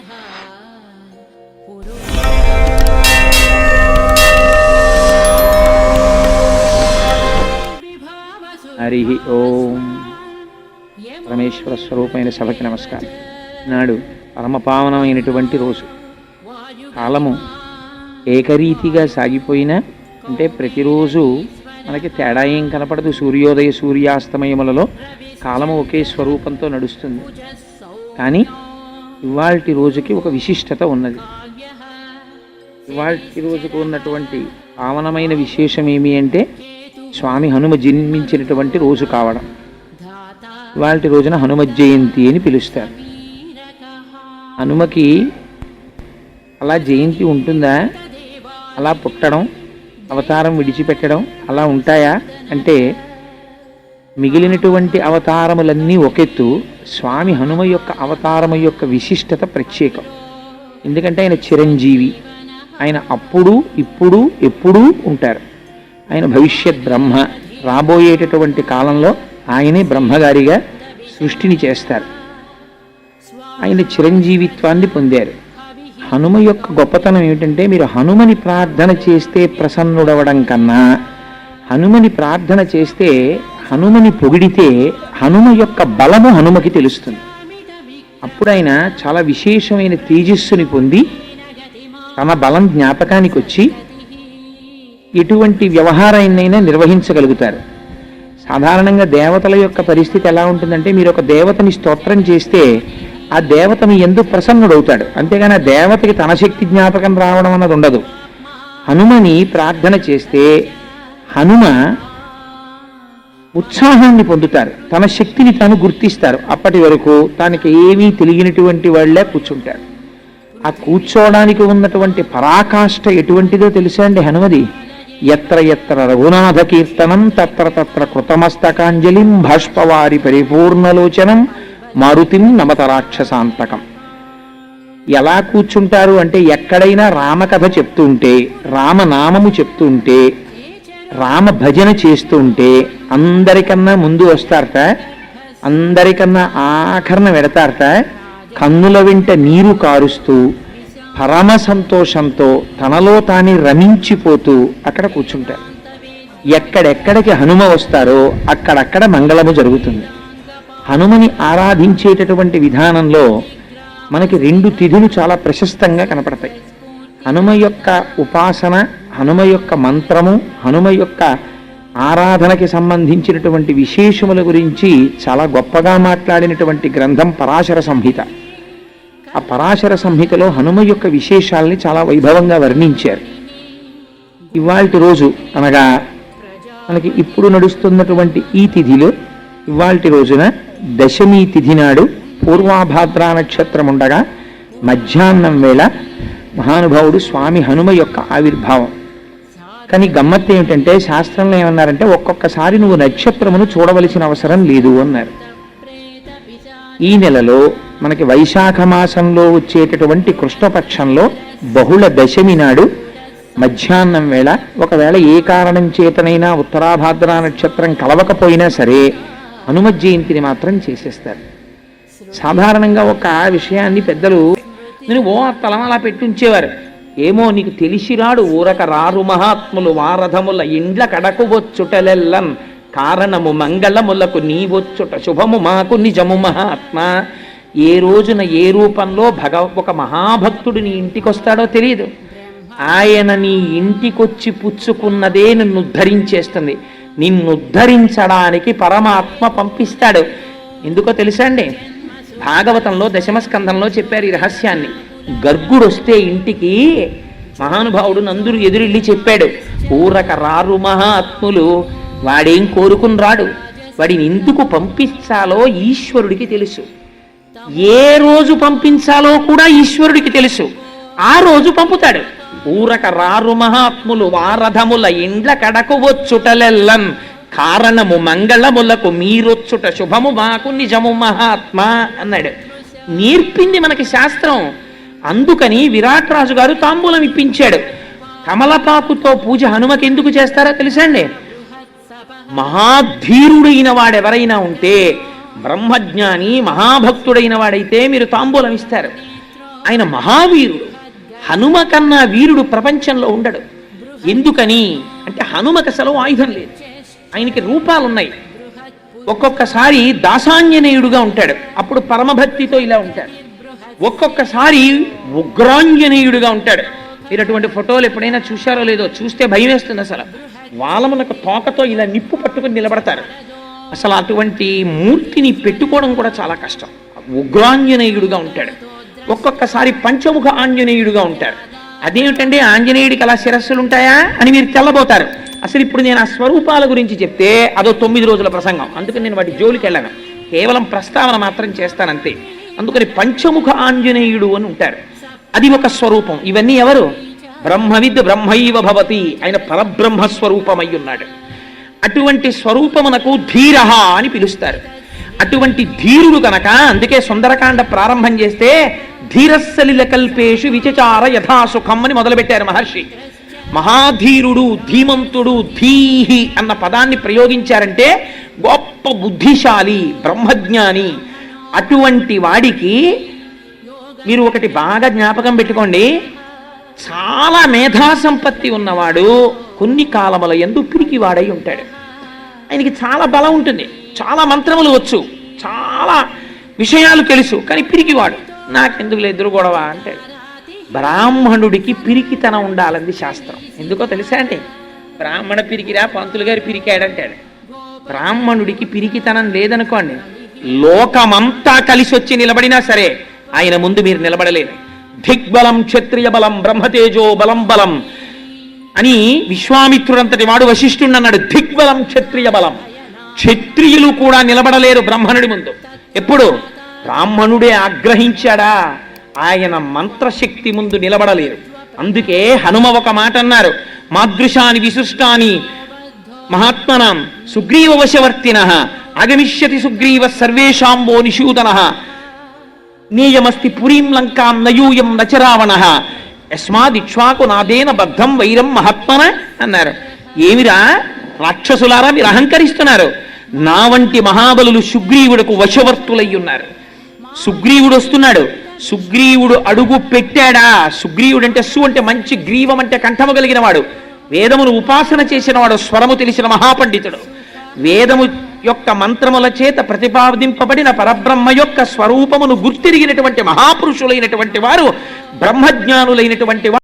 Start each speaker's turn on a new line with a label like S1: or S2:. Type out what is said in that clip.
S1: హరి ఓం పరమేశ్వర స్వరూపమైన సభకి నమస్కారం. నాడు పరమపావనమైనటువంటి రోజు. కాలము ఏకరీతిగా సాగిపోయినా అంటే ప్రతిరోజు మనకి తేడా ఏం కనపడదు. సూర్యోదయ సూర్యాస్తమయములలో కాలము ఒకే స్వరూపంతో నడుస్తుంది. కానీ ఇవాల్టి రోజుకి ఒక విశిష్టత ఉన్నది. ఇవాల్టి రోజుకు ఉన్నటువంటి పావనమైన విశేషం ఏమి అంటే స్వామి హనుమ జన్మించినటువంటి రోజు కావడం. ఇవాళ రోజున హనుమ జయంతి అని పిలుస్తారు. హనుమకి అలా జయంతి ఉంటుందా? అలా పుట్టడం అవతారం విడిచిపెట్టడం అలా ఉంటాయా? అంటే మిగిలినటువంటి అవతారములన్నీ ఒకెత్తు స్వామి హనుమ యొక్క అవతారము యొక్క విశిష్టత ప్రత్యేకం. ఎందుకంటే ఆయన చిరంజీవి ఆయన అప్పుడు ఇప్పుడు ఎప్పుడూ ఉంటారు. ఆయన భవిష్యత్ బ్రహ్మ రాబోయేటటువంటి కాలంలో ఆయనే బ్రహ్మగారిగా సృష్టిని చేస్తారు. ఆయన చిరంజీవిత్వాన్ని పొందారు. హనుమ యొక్క గొప్పతనం ఏమిటంటే మీరు హనుమని ప్రార్థన చేస్తే ప్రసన్నుడవడం కన్నా హనుమని ప్రార్థన చేస్తే హనుమని పొగిడితే హనుమ యొక్క బలము హనుమకి తెలుస్తుంది. అప్పుడు ఆయన చాలా విశేషమైన తేజస్సుని పొంది తన బలం జ్ఞాపకానికి వచ్చి ఎటువంటి వ్యవహారాన్నైనా నిర్వహించగలుగుతారు. సాధారణంగా దేవతల యొక్క పరిస్థితి ఎలా ఉంటుందంటే మీరు ఒక దేవతని స్తోత్రం చేస్తే ఆ దేవత మీ ఎందుకు ప్రసన్నుడవుతాడు. అంతేగాని ఆ దేవతకి తన శక్తి జ్ఞాపకం రావడం అన్నది ఉండదు. హనుమని ప్రార్థన చేస్తే హనుమ ఉత్సాహాన్ని పొందుతారు. తన శక్తిని తాను గుర్తిస్తారు. అప్పటి వరకు తనకి ఏమీ తెలియనటువంటి వాళ్ళే కూర్చుంటారు. ఆ కూర్చోవడానికి ఉన్నటువంటి పరాకాష్ఠ ఎటువంటిదో తెలుసా అండి హనుమది? ఎత్ర ఎత్ర రఘునాథ కీర్తనం తత్ర తత్ర కృతమస్తకాంజలిం భాష్పవారి పరిపూర్ణలోచనం మారుతిం నమత రాక్షసాంతకం. ఎలా కూర్చుంటారు అంటే ఎక్కడైనా రామకథ చెప్తుంటే రామనామము చెప్తుంటే రామ భజన చేస్తుంటే అందరికన్నా ముందు వస్తారట. అందరికన్నా ఆఖరణ పెడతారట. కన్నుల వెంట నీరు కారుస్తూ పరమ సంతోషంతో తనలో తాని రమించిపోతూ అక్కడ కూర్చుంటారు. ఎక్కడెక్కడికి హనుమ వస్తారో అక్కడక్కడ మంగళము జరుగుతుంది. హనుమని ఆరాధించేటటువంటి విధానంలో మనకి రెండు తిథులు చాలా ప్రశస్తంగా కనపడతాయి. హనుమ యొక్క ఉపాసన హనుమ యొక్క మంత్రము హనుమ యొక్క ఆరాధనకి సంబంధించినటువంటి విశేషముల గురించి చాలా గొప్పగా మాట్లాడినటువంటి గ్రంథం పరాశర సంహిత. ఆ పరాశర సంహితలో హనుమ యొక్క విశేషాల్ని చాలా వైభవంగా వర్ణించారు. ఇవాళ రోజు అనగా మనకి ఇప్పుడు నడుస్తున్నటువంటి ఈ తిథిలో ఇవాల్టి రోజున దశమి తిథి నాడు పూర్వాభాద్ర నక్షత్రం ఉండగా మధ్యాహ్నం వేళ మహానుభావుడు స్వామి హనుమ యొక్క ఆవిర్భావం. కానీ గమ్మత్తు ఏమిటంటే శాస్త్రంలో ఏమన్నారంటే ఒక్కొక్కసారి నువ్వు నక్షత్రమును చూడవలసిన అవసరం లేదు అన్నారు. ఈ నెలలో మనకి వైశాఖ మాసంలో వచ్చేటటువంటి కృష్ణపక్షంలో బహుళ దశమి నాడు మధ్యాహ్నం వేళ ఒకవేళ ఏ కారణం చేతనైనా ఉత్తరాభాద్ర నక్షత్రం కలవకపోయినా సరే హనుమ జయంతిని మాత్రం చేసేస్తారు. సాధారణంగా ఒక విషయాన్ని పెద్దలు నేను ఓ తలం అలా పెట్టి ఉంచేవారు. ఏమో నీకు తెలిసిరాడు ఊరక రారు మహాత్ములు వారధముల ఇండ్ల కడకు వచ్చుటలెల్లన్ కారణము మంగళములకు నీ వచ్చుట శుభము మాకు నిజము మహాత్మ. ఏ రోజున ఏ రూపంలో భగ ఒక మహాభక్తుడు నీ ఇంటికి వస్తాడో తెలియదు ఆయన నీ ఇంటికొచ్చి పుచ్చుకున్నదే నిన్ను ఉద్ధరించేస్తుంది. నిన్ను ఉద్ధరించడానికి పరమాత్మ పంపిస్తాడు. ఎందుకో తెలుసా అండి? భాగవతంలో దశమస్కంధంలో చెప్పారు ఈ రహస్యాన్ని. గర్గుడు వస్తే ఇంటికి మహానుభావుడు నందురు ఎదురెళ్ళి చెప్పాడు ఊరక రారు మహాత్ములు వాడేం కోరుకుని రాడు వాడిని ఎందుకు పంపించాలో ఈశ్వరుడికి తెలుసు. ఏ రోజు పంపించాలో కూడా ఈశ్వరుడికి తెలుసు. ఆ రోజు పంపుతాడు. ఊరక రారు మహాత్ములు వారధముల ఇండ్ల కడకు వచ్చుటలెల్లన్ కారణము మంగళములకు మీరొచ్చుట శుభము మాకు నిజము మహాత్మ అన్నాడు. నేర్పింది మనకి శాస్త్రం. అందుకని విరాట్ రాజు గారు తాంబూలం ఇప్పించాడు. కమలపాకుతో పూజ హనుమకి ఎందుకు చేస్తారో తెలుసండి మహాధీరుడైన వాడెవరైనా ఉంటే బ్రహ్మజ్ఞాని మహాభక్తుడైన వాడైతే మీరు తాంబూలం ఇస్తారు. ఆయన మహావీరుడు. హనుమ కన్నా వీరుడు ప్రపంచంలో ఉండడు. ఎందుకని? అంటే హనుమకి అసలు ఆయుధం లేదు. ఆయనకి రూపాలు ఉన్నాయి ఒక్కొక్కసారి దాసాంజనేయుడుగా ఉంటాడు. అప్పుడు పరమభక్తితో ఇలా ఉంటాడు. ఒక్కొక్కసారి ఉగ్రాంజనేయుడుగా ఉంటాడు. మీరు అటువంటి ఫోటోలు ఎప్పుడైనా చూశారో లేదో చూస్తే భయం వేస్తుంది అసలు. వాళ్ళమునకు తోకతో ఇలా నిప్పు పట్టుకుని నిలబడతారు. అసలు అటువంటి మూర్తిని పెట్టుకోవడం కూడా చాలా కష్టం. ఉగ్రాంజనేయుడుగా ఉంటాడు. ఒక్కొక్కసారి పంచముఖ ఆంజనేయుడుగా ఉంటాడు అదేమిటంటే ఆంజనేయుడికి అలా శిరస్సులు ఉంటాయా అని మీరు తెల్లబోతారు. అసలు ఇప్పుడు నేను ఆ స్వరూపాల గురించి చెప్తే అదో తొమ్మిది రోజుల ప్రసంగం. అందుకని నేను వాటి జోలికి వెళ్ళాను. కేవలం ప్రస్తావన మాత్రం చేస్తానంతే. అందుకని పంచముఖ ఆంజనేయుడు అని ఉంటారు. అది ఒక స్వరూపం. ఇవన్నీ ఎవరు? బ్రహ్మవిద్ బ్రహ్మైవ భవతి ఆయన పరబ్రహ్మ స్వరూపమై ఉన్నాడు అటువంటి స్వరూపమునకు ధీర అని పిలుస్తారు. అటువంటి ధీరుడు కనుక అందుకే సుందరకాండ ప్రారంభం చేస్తే ధీరస్సలిల కల్పేషు విచచార యథాసుఖం అని మొదలుపెట్టారు మహర్షి. మహాధీరుడు ధీమంతుడు ధీహి అన్న పదాన్ని ప్రయోగించారంటే గొప్ప బుద్ధిశాలి బ్రహ్మజ్ఞాని అటువంటి వాడికి మీరు ఒకటి బాగా జ్ఞాపకం పెట్టుకోండి. చాలా మేధా సంపత్తి ఉన్నవాడు కొన్ని కాలముల ఎందు పిరికివాడై ఉంటాడు. ఆయనకి చాలా బలం ఉంటుంది. చాలా మంత్రములు వచ్చు. చాలా విషయాలు తెలుసు. కానీ పిరికివాడు నాకెందుకు ఎదురు గొడవ అంటాడు. బ్రాహ్మణుడికి పిరికితనం ఉండాలంది శాస్త్రం. ఎందుకో తెలుసా అండి? బ్రాహ్మణ పిరికిరా పంతులు గారు పిరికాడంటాడు. బ్రాహ్మణుడికి పిరికితనం లేదనుకోండి లోకమంతా కలిసి వచ్చి నిలబడినా సరే ఆయన ముందు మీరు నిలబడలేరు. దిగ్బలం క్షత్రియ బలం బ్రహ్మతేజో బలం బలం అని విశ్వామిత్రుడంతటి వాడు వశిష్ఠుడు అన్నాడు దిగ్బలం క్షత్రియ బలం. క్షత్రియులు కూడా నిలబడలేరు బ్రాహ్మణుడి ముందు. ఎప్పుడు? బ్రాహ్మణుడే ఆగ్రహించాడా? ఆయన మంత్రశక్తి ముందు నిలబడలేరు అందుకే హనుమ ఒక మాట అన్నారు మాదృశాని విశిష్టాని మహాత్మనాం సుగ్రీవ వశవర్తిన ఆగమిష్యతి సుగ్రీవ సర్వేషాంబో నిషూదన నేయమస్తి పురీం లంకాం నయూయం నచరావణ యస్మాదిక్ష్వాకు నాదేన బద్ధం వైరం మహాత్మన అన్నారు. ఏమిరా? రాక్షసులారా మీరు అహంకరిస్తున్నారు. నా వంటి మహాబలులు సుగ్రీవుడకు వశవర్తులై ఉన్నారు సుగ్రీవుడు వస్తున్నాడు. సుగ్రీవుడు అడుగు పెట్టాడా? సుగ్రీవుడు అంటే సు అంటే మంచి గ్రీవం అంటే కంఠము కలిగిన వాడు వేదమును ఉపాసన చేసినవాడు స్వరము తెలిసిన మహాపండితుడు. వేదము యొక్క మంత్రముల చేత ప్రతిపాదింపబడిన పరబ్రహ్మ యొక్క స్వరూపమును గుర్తిరిగినటువంటి మహాపురుషులైనటువంటి వారు బ్రహ్మజ్ఞానులైనటువంటి వారు